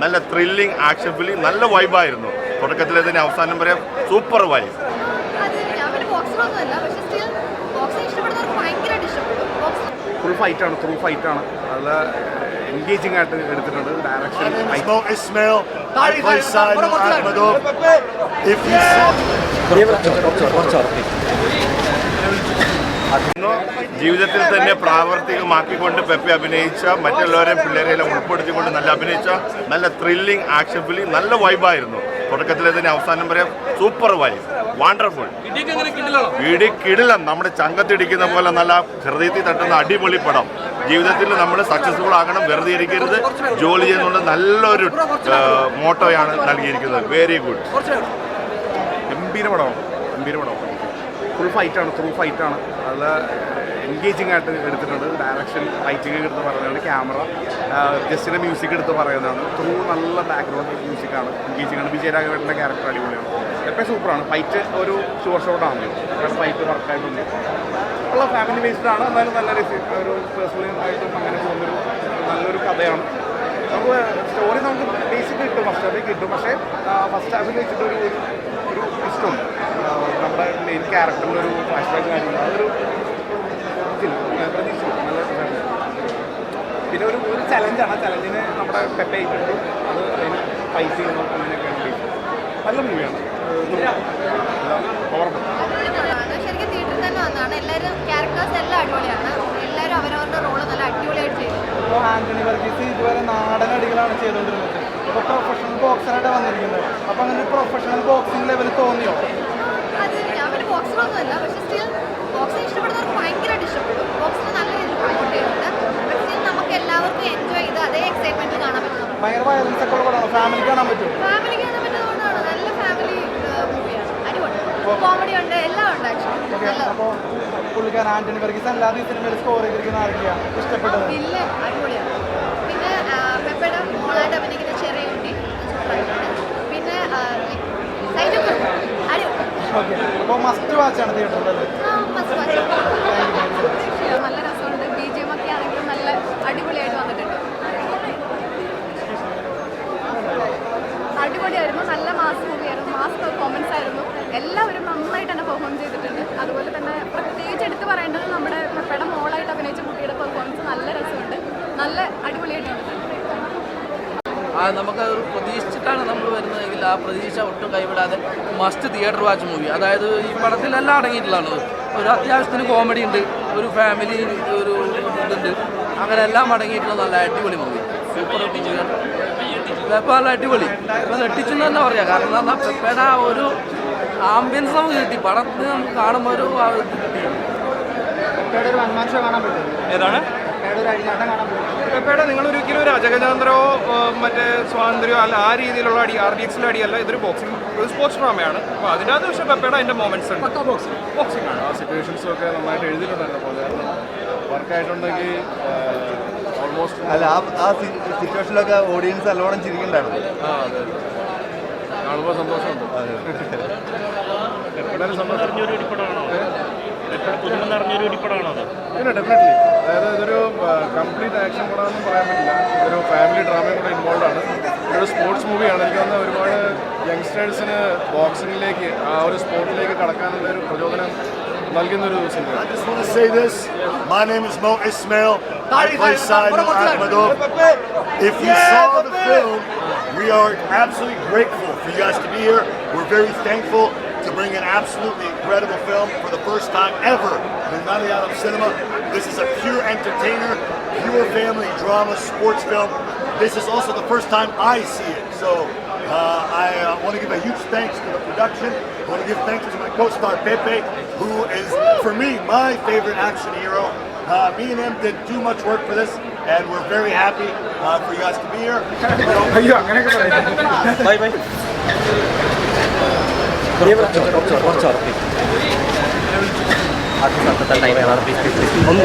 നല്ല thrilling action film നല്ല വൈബായിരുന്നു തുടക്കത്തിലെ തന്നെ അവസാനം വരെ സൂപ്പർ വൈബ് ഫുൾ ഫൈറ്റാണ് ത്രൂ ഫൈറ്റാണ് നല്ല എൻഗേജിങ് ആയിട്ട് എടുത്തിട്ടുണ്ട് ഡയറക്ഷൻ ജീവിതത്തിൽ തന്നെ പ്രാവർത്തികമാക്കിക്കൊണ്ട് പെപ്പെ അഭിനയിച്ച മറ്റുള്ളവരെയും പിള്ളേരെയെല്ലാം ഉൾപ്പെടുത്തിക്കൊണ്ട് നല്ല അഭിനയിച്ച നല്ല ത്രില്ലിംഗ് ആക്ഷൻ ഫിലിം നല്ല വൈബായിരുന്നു തുടക്കത്തിലെ തന്നെ അവസാനം വരെ സൂപ്പർ വൈബ് വണ്ടർഫുൾ ഇടി കിടിലം. നമ്മുടെ ചങ്കത്തിടിക്കുന്ന പോലെ നല്ല ഹൃദയത്തിൽ തട്ടുന്ന അടിപൊളി പടം. ജീവിതത്തിൽ നമ്മൾ സക്സസ്ഫുൾ ആകണം വെറുതെ ഇരിക്കരുത്. ജോലി ചെയ്യുന്നുണ്ട് നല്ലൊരു മോട്ടോയാണ് നൽകിയിരിക്കുന്നത്. വെരി ഗുഡ് ഗംഭീര പടമാണ് ഗംഭീര പടമാണ് ഫുൾ ഫൈറ്റാണ് ത്രൂ ഫൈറ്റാണ് നല്ല എൻഗേജിങ് ആയിട്ട് എടുത്തിട്ടുണ്ട്. ഡയറക്ഷൻ ഫൈറ്റിംഗ് എടുത്ത് പറയുന്നതാണ് ക്യാമറ ജസ്റ്റിന്റെ മ്യൂസിക് എടുത്ത് പറയുന്നതാണ്. ത്രൂ നല്ല ബാക്ക്ഗ്രൗണ്ട് മ്യൂസിക്കാണ് എൻഗേജിങ് ആണ്. വിജയരാഘവേട്ടന്റെ ക്യാരക്ടർ അടിപൊളിയാണ്. എപ്പോഴും സൂപ്പറാണ് ഫൈറ്റ് ഒരു ഷുവർ ഷോട്ടാണ് ഫൈറ്റ് വർക്കായിട്ടുണ്ട് ഉള്ള ഫാമിലി ബേസ്ഡ് ആണ്. എന്നാലും നല്ല ഒരു പേഴ്സണലി ആയിട്ടും അങ്ങനെ പോകുന്നൊരു നല്ലൊരു കഥയാണ്. നമുക്ക് സ്റ്റോറി നമുക്ക് ബേസിക് കിട്ടും. ഫസ്റ്റ് ഹാഫിൽ കിട്ടും. പക്ഷേ ഫസ്റ്റ് ഹാഫിൽ വെച്ചിട്ട് ഒരു ഒരു- ഒരു ഇഷ്ടമുണ്ട് നമ്മുടെ മെയിൻ ക്യാരക്ടറിന്റെ ഒരു ഫ്ലാഷ് ബാക്ക് കാര്യങ്ങൾ അതൊരു പ്രതീക്ഷിച്ചു നല്ല പിന്നെ ഒരു ഒരു ചലഞ്ചാണ് ആ ചലഞ്ചിന് നമ്മുടെ പെപ്പ ഇട്ടിട്ട് അത് അതിന് പൈസ ഉദ്ദേശിച്ചത്. നല്ല മൂവിയാണ് ശരിക്കും തിയേറ്ററിൽ തന്നെ വന്നതാണ്. എല്ലാവരും ക്യാരക്ടേഴ്സ് എല്ലാം അടിപൊളിയാണ്. എല്ലാവരും അവരവരുടെ റോൾ നല്ല അടിപൊളിയായിട്ട് ചെയ്തു. ഇപ്പോൾ ആന്റണി വർഗീസ് ഇതുവരെ നാടൻ അടികളാണ് ചെയ്തുകൊണ്ടിരുന്നത്. ഇപ്പോൾ പ്രൊഫഷണൽ ബോക്സറായിട്ട് വന്നിരിക്കുന്നത്. അപ്പോൾ അങ്ങനെ പ്രൊഫഷണൽ ബോക്സിംഗ് ലെവൽ തോന്നിയോ? ബോക്സിലൊന്നുമല്ല പക്ഷെ സ്റ്റിൽ ബോക്സിംഗ് ഇഷ്ടപ്പെടുന്നവർക്ക് ഭയങ്കരമായിട്ട് ഇഷ്ടപ്പെടും. ബോക്സിന് നല്ല രീതിയിൽ പ്രൊമോട്ട് പക്ഷെ സ്റ്റിൽ നമുക്ക് എല്ലാവർക്കും എൻജോയ് ചെയ്ത് അതേ എക്സൈറ്റ്മെന്റ് കാണാൻ പറ്റും ഫാമിലിക്ക് കാണാൻ പറ്റുന്നതുകൊണ്ടാണ്. നല്ല ഫാമിലി മൂവിയാണ് അടിപൊളി. കോമഡി ഉണ്ട് എല്ലാം ഉണ്ട് ആക്ച്വലി പുള്ളിക്കാരൻ ആന്റണി വർഗീസ് ഈ സിനിമയിൽ സ്കോർ ചെയ്തിരിക്കുന്ന ആരൊക്കെയാണ് ഇഷ്ടപ്പെട്ടത് വില്ലൻ അടിപൊളിയാണ് പിന്നെ ആ, പെപ്പയുടെ മോളായിട്ട് അഭിനയിക്കുന്ന ചെറിയ കുട്ടി സൂപ്പറായിട്ടുണ്ട് പിന്നെ ആ, സൈജു കുറുപ്പ് അടിപൊളി ഓക്കെ അപ്പോൾ മസ്റ്റ് വാച്ചാണ് തിയേറ്ററിൽ ആ, must watch. നല്ല രസമുണ്ട്. ബി ജി എം ഒക്കെ ആണെങ്കിലും നല്ല അടിപൊളിയായിട്ട് വന്നിട്ടുണ്ട്. അടിപൊളിയായിരുന്നു. നല്ല മാസ് മൂവിയായിരുന്നു മാസ് പെർഫോമൻസ് ആയിരുന്നു. എല്ലാവരും നന്നായിട്ട് തന്നെ പെർഫോം ചെയ്തിട്ടുണ്ട്. അതുപോലെ തന്നെ പ്രത്യേകിച്ച് എടുത്തു പറയേണ്ടത് നമ്മുടെ പെട മോളായിട്ട് അഭിനയിച്ച കുട്ടിയുടെ പെർഫോമൻസ് നല്ല രസമുണ്ട്. നല്ല അടിപൊളിയായിട്ട് നമുക്ക് ഒരു പ്രതീക്ഷിച്ചിട്ടാണ് ആ പ്രതീക്ഷ ഒട്ടും കൈവിടാതെ മസ്റ്റ് തിയേറ്റർ വാച്ച് മൂവി അതായത് ഈ പടത്തിലെല്ലാം അടങ്ങിയിട്ടുള്ളതാണ് ഒരു അത്യാവശ്യത്തിന് കോമഡി ഉണ്ട് ഒരു ഫാമിലി ഒരു ഇതുണ്ട്. അങ്ങനെ എല്ലാം അടങ്ങിയിട്ടുള്ള നല്ല അടിപൊളി മൂവി സൂപ്പർ പെപ്പ നല്ല അടിപൊളി. പെപ്പ നെട്ടിച്ചെന്ന് തന്നെ പറയാം. കാരണം എന്ന് പറഞ്ഞാൽ പെപ്പയുടെ ആ ഒരു ആംബിയൻസ് നമുക്ക് കിട്ടി. പടത്തിന് നമുക്ക് കാണുമ്പോൾ ഒരു ഏതാണ്? ഒരു അഴിഞ്ഞാട്ടം കാണാൻ പറ്റും. പെപ്പയുടെ നിങ്ങൾ ഒരിക്കലും ഒരു അജഗജാന്തരോ മറ്റേ സ്വാതന്ത്ര്യമോ അല്ല ആ രീതിയിലുള്ള അടി ആർ ഡി എക്സിലെ അടിയല്ല ഇതൊരു ബോക്സിംഗ് ഒരു സ്പോർട്സ് ഡ്രാമയാണ് അപ്പോൾ അതിനകത്ത് പക്ഷേ പെപ്പയുടെ അതിന്റെ മൊമെന്റ്സ് ഉണ്ട്. ബോക്സിംഗ് ആണ്. ആ സിറ്റുവേഷൻസും ഒക്കെ നന്നായിട്ട് എഴുതിയിട്ടുണ്ട് എന്റെ പോലെ വർക്കായിട്ടുണ്ടെങ്കിൽ ഓൾമോസ്റ്റ് അല്ല ആ ആ സിറ്റുവേഷനിലൊക്കെ ഓഡിയൻസ് നല്ലോണം ചിരിക്കണ്ടായിരുന്നു ആ അതെ കാണുമ്പോൾ സന്തോഷമുണ്ട്. എപ്പോഴും സന്തോഷം പിന്നെ ഡെഫിനറ്റ്ലി അതായത് ഇതൊരു കംപ്ലീറ്റ് ആക്ഷൻ പടമെന്നും പറയാൻ പറ്റില്ല. ഇതൊരു ഫാമിലി ഡ്രാമയും കൂടെ ഇൻവോൾവ് ആണ്. ഇതൊരു സ്പോർട്സ് മൂവിയാണ് എനിക്ക് തോന്നുന്നത് ഒരുപാട് യങ്സ്റ്റേഴ്സിന് ബോക്സിങ്ങിലേക്ക് ആ ഒരു സ്പോർട്ടിലേക്ക് കടക്കാനുള്ള ഒരു പ്രചോദനം നൽകുന്ന ഒരു സിനിമ I just want to say this. My name is Mo Ismail. I play Simon Ahmedov. If you saw the film, we are absolutely grateful for you guys to be here. We're very thankful. to bring an absolutely incredible film for the first time ever in Money Cinema. This is a pure entertainer, pure family drama sports film. This is also the first time I see it. So uh, I uh, want to give a huge thanks to the production. I want to give thanks to my co-star Pepe, who is, for me, my favorite action hero. Uh, me and him did too much work for this, and we're very happy uh, for you guys to be here. Are you പറയാം bye bye കുറച്ച് കുറച്ച് കുറച്ച് time ഒന്ന്